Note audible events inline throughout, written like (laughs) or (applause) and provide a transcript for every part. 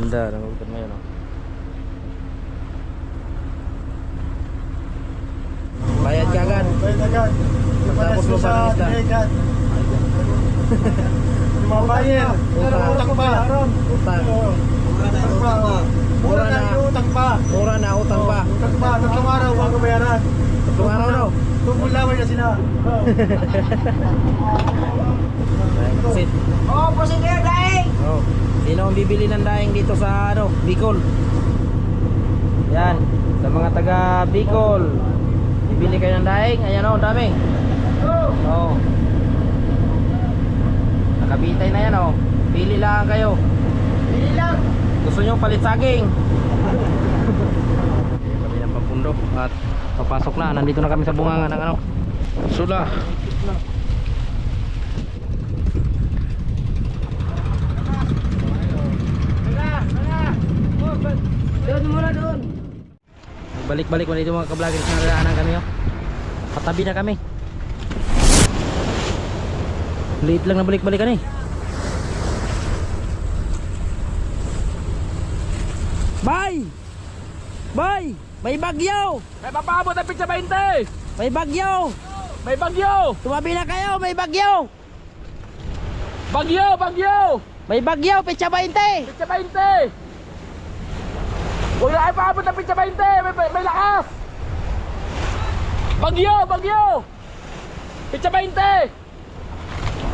Ganda, nangulitan mo yun oh. Bayad ka agad. Bayad agad. Tapos mo sa pa ng isda. diligan. Yung mga bayan. Utang. Utang pa. Utang. Mura na utang pa. Mura na, utang pa. Utang pa. Tatlong araw bago bayaran. Tatlong araw daw. Tumulawan niya sila. Sit. (laughs) Oh, pusin kayo! Oh. Sino ang bibili ng daing dito sa ano, Bicol? Yan, sa mga taga Bicol. Bibili kayo ng daing, ayan oh, dami. Oh. Nakabitay na yan oh. Pili lang kayo. Bili lang! Gusto nyo palit saging? kami ng pampundok at papasok na. Nandito na kami sa bunganga ng ano. Sula. Doon muna doon! Balik-balik mo dito mga ka-vloggers na nadaanan kami oh. Patabi na kami. Liit lang na balik-balikan eh. Bye! Bye! May bagyo! May papabot ang pizza 20! May bagyo! May bagyo! Tumabi na kayo! May bagyo! Bagyo! Bagyo! May bagyo! Pecha 20! Pizza 20! Huwag na kayo paabot ng pizza 20! May, may, may lakas! Bagyo! Bagyo! Pizza 20!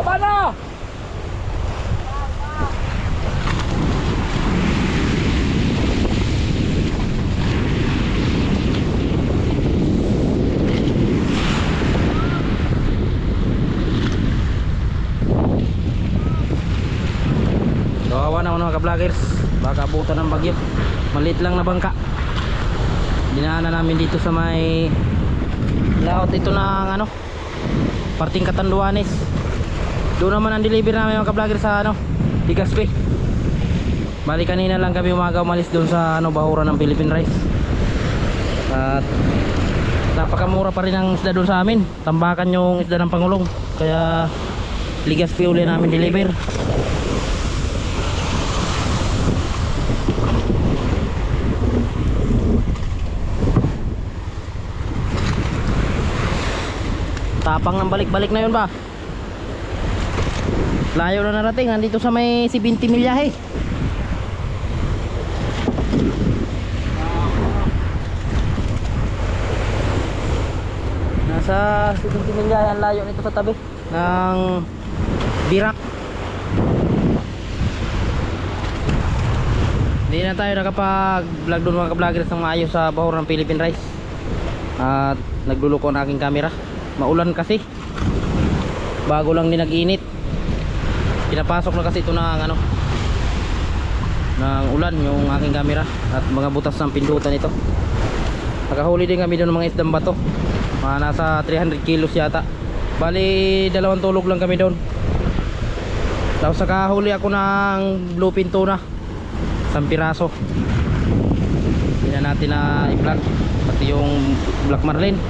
Baba na! Kawawa naman mga ka-vloggers Baka abutan ng bagyo. Maliit lang na bangka. Dinaanan namin dito sa may Laot ito ng ano Parting Katanduanes. Doon naman ang deliver namin mga ka-vloggers sa ano Ligaspi Bali kanina lang kami umaga umalis doon sa ano Bahura ng Philippine Rice. At Napakamura pa rin ang isda doon sa amin. Tambakan yung isda ng Pangulong. Kaya Ligaspi uli namin deliver Tapang ng balik-balik na yun ba? Layo na narating, nandito sa may 70 milyahe. Nasa 70 milyahe ang layo nito sa tabi ng Birak. Hindi na tayo nakapag-vlog doon mga ka-vloggers ng maayos sa bahur ng Philippine Rice. At nagluluko ang aking camera. Maulan kasi. Bago lang din nag-init. Pinapasok na kasi ito ng ano ng ulan yung aking camera at mga butas ng pindutan ito. Nakahuli din kami doon ng mga isdang bato. Mga nasa 300 kilos yata. Bali dalawang tulog lang kami doon. Tapos nakahuli ako ng bluefin tuna. Isang piraso. Hindi na natin na i-vlog. Pati yung black marlin.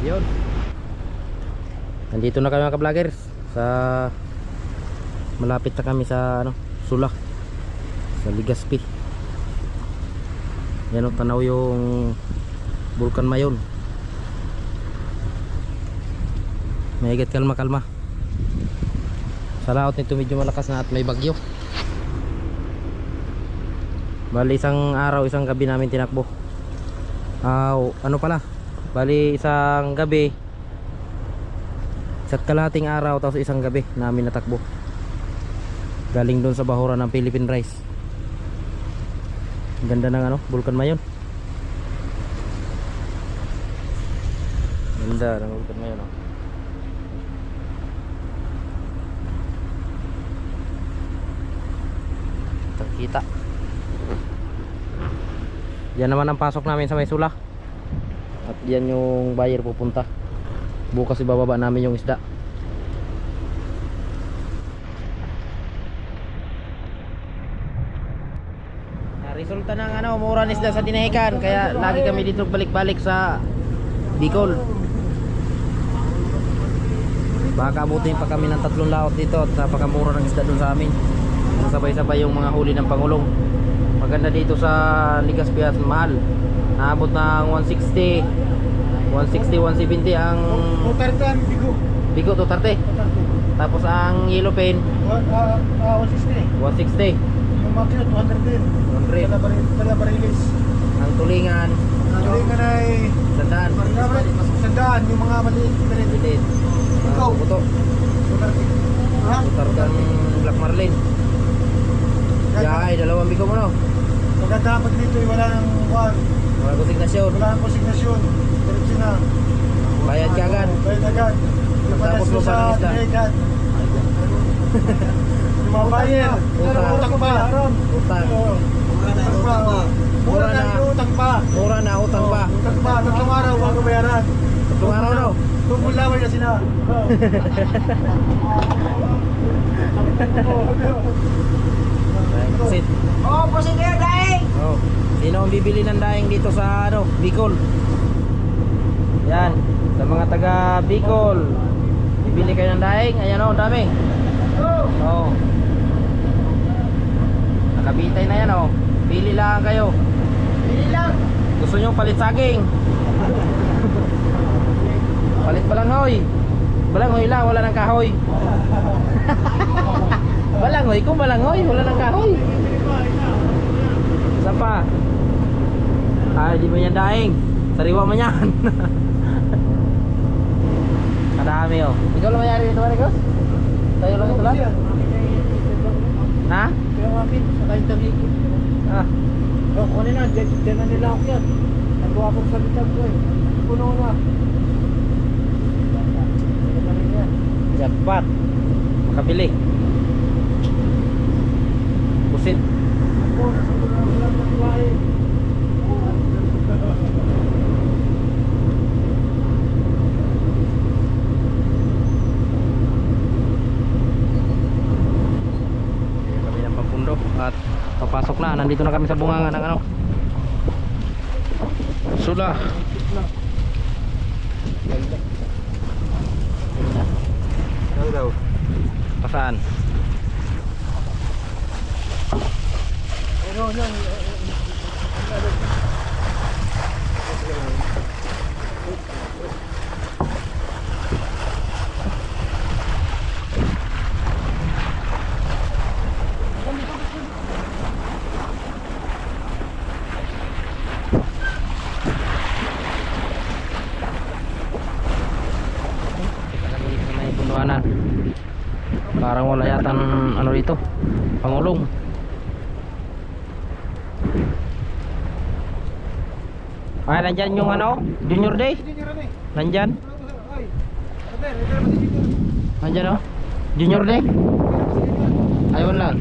Yun. Nandito na kami mga ka-vloggers sa malapit na kami sa ano, Sula. Sa Ligaspi. Yan o, tanaw yung Vulkan Mayon. May higit kalma kalma. Sa laot nito medyo malakas na at may bagyo. Bali isang araw, isang gabi namin tinakbo. Ah, ano pala? Bali isang gabi isa't kalahating araw tapos isang gabi namin natakbo. Galing doon sa bahura ng Philippine Rice. Ganda ng ano, Vulcan Mayon. Ganda ng Vulcan Mayon. Oh. Kita. Yan naman ang pasok namin sa may sula. At yan yung buyer pupunta. Bukas ibababa namin yung isda. resulta ng ano, mura ng isda sa dinahikan. Kaya lagi kami dito balik-balik sa Bicol. Baka abutin pa kami ng tatlong laot dito at napakamura ng isda dun sa amin. Sabay-sabay yung mga huli ng Pangulong. Maganda dito sa Legazpi at mahal. Naabot ng 160, 160, 170 ang Utartan, bigo. Bigo to 30. Tapos ang yellow pen, Ah, ah, 160. 160. Yung makina, 200 din. 100. Dala baril, dala barilis. Ang tulingan, Ang tulingan ay sandaan. sandaan, yung mga maliit. maliit. Ikaw. Ang buto. Ha? Utarkan Black Marlin. Yay, dalawang bigo mo no. Maganda dito, eh, wala nang. Wala ko signasyon. Wala nang konsignasyon. Diretso na. Bayad ka mo pa ng sa isda. dinahikan. (laughs) Yung mga bayan. Utang. Pa. Utang. Utang pa. Mura na, utang pa. Mura na, utang pa. Utang pa. Tatlong araw bago bayaran. Tatlong araw no. Tungkol laway na sila. (laughs) Sit. Oo, Pusinger, daing! Oh. Sino ang bibili ng daing dito sa ano, Bicol? Yan, sa mga taga Bicol. Bibili kayo ng daing, ayan oh, dami. Oh. Nakabitay na yan oh. Pili lang kayo. Bili lang! Gusto nyo palit saging? palit balanghoy. Balanghoy lang, wala ng kahoy. (laughs) balanghoy kung balanghoy, wala ng kahoy. Isa pa. Ay, di mo yan daing. Sariwa mo yan. (laughs) Kadami oh. Ikaw lang mayari dito, Maricos? Tayo lang ito lang? Ha? Kaya nga, Pin, sa tayong tabiki. Ah. Oh, kunin na, dyan na nila ako yan. Nagawa ko sa bitag ko eh. Puno na. Jackpot. Makabili. Pusit. Ako, siguro na wala na buhay. kami ng pampundok at papasok na nandito na kami sa bunganga ng ano sula daw? pasaan Ano, ano, kita kami sa may punduanan parang wala yata ano dito pangulong. Ay nandyan yung ano? Junior day? Nandyan? Nandyan oh. Junior day? Ayun lang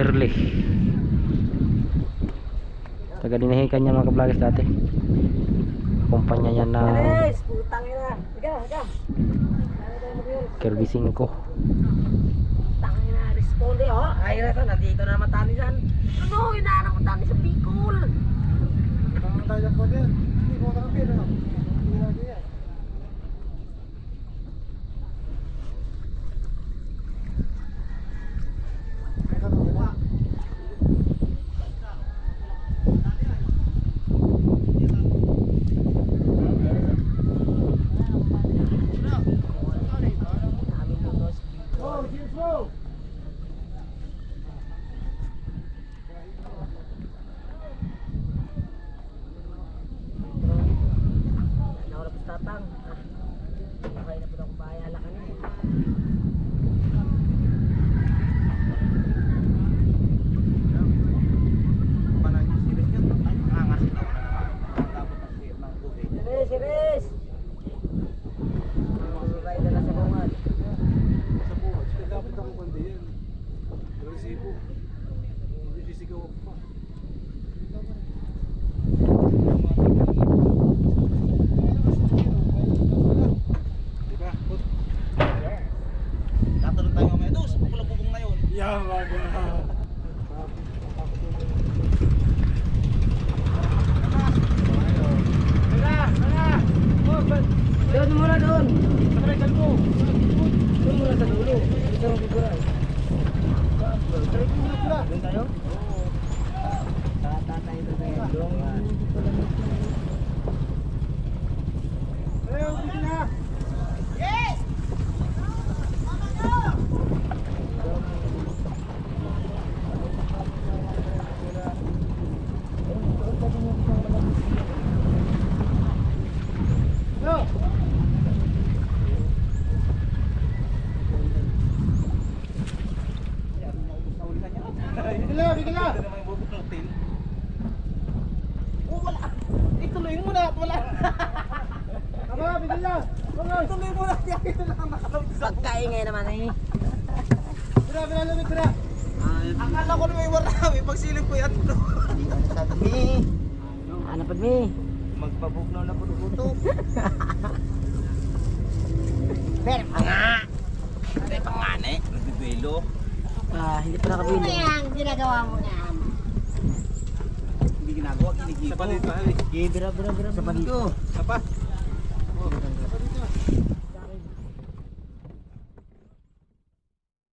Early taga dinahikan niya mga kablogers dati kumpanya niya na. Kirby 5 Tangin na, responde oh. Ay, na to, nandito na naman tayo dyan. Ano, inaanap mo tayo sa Bicol. Tayo po din. 棒 Ito ang figuran. Doon tayo? Tatatay na tayo. Doon. Ayaw, hindi na. Yo! Bigil na, bigil na! Ito naman yung bubuklutin. Oh, wala. Ituloy mo na. Wala. Tama, bigil na! Vamos! Ituloy mo na. Ito lang ang nakalawit sa Pagkaingay naman eh. Tira, tira, lamig, tira! Akala ko na may warami. Pagsilip ko yan. Sabi. Pa mi? Magpabugnaw na po buto. (laughs) Pero pa nga. Ay, pangane. Nagbibuelo. Ah, hindi pa nakabili. Ano ginagawa mo na? Hindi ginagawa. Kinikipo. Sa palito. Okay, bira, bira, bira. Sa palito. Sa pa.